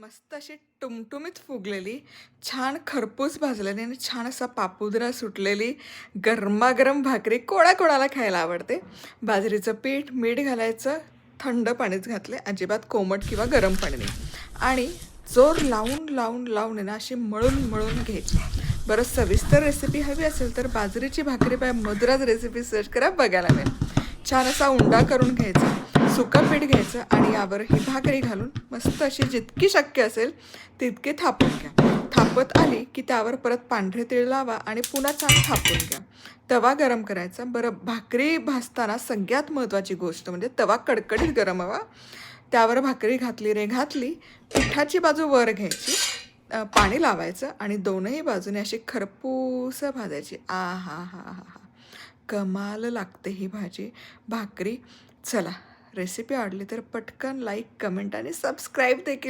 मस्त अशी टुमटुमीत फुगलेली छान खरपूस भाजलेली आणि छान असा पापुद्रा सुटलेली गरमागरम भाकरी कोणा कोणाला खायला आवडते. बाजरीचं पीठ मीठ घालायचं थंड पाणीच घातले अजिबात कोमट किंवा गरम पाणी नाही. आणि जोर लावून लावून लावून आहे ना अशी मळून मळून घ्यायची. बरं सविस्तर रेसिपी हवी असेल तर बाजरीची भाकरी बाय मधुराज रेसिपी सर्च करा बघायला मिळेल. छान असा उंडा करून घ्यायचा. सुकं पीठ घ्यायचं आणि यावर ही भाकरी घालून मस्त अशी जितकी शक्य असेल तितके थापून घ्या. थापत आली की त्यावर परत पांढरे तीळ लावा आणि पुन्हा छान थापून घ्या. तवा गरम करायचा. बरं भाकरी भाजताना सगळ्यात महत्त्वाची गोष्ट म्हणजे तवा कडकडीत गरम हवा. त्यावर भाकरी घातली रे घातली पिठाची बाजू वर घ्यायची पाणी लावायचं आणि दोनही बाजूने अशी खरपूस भाजायची. आ हा हा हा हा. कमाल लागते ही भाजी. भाकरी चला रेसिपी आवडली तर पटकन लाईक कमेंट आणि सबस्क्राईब देखील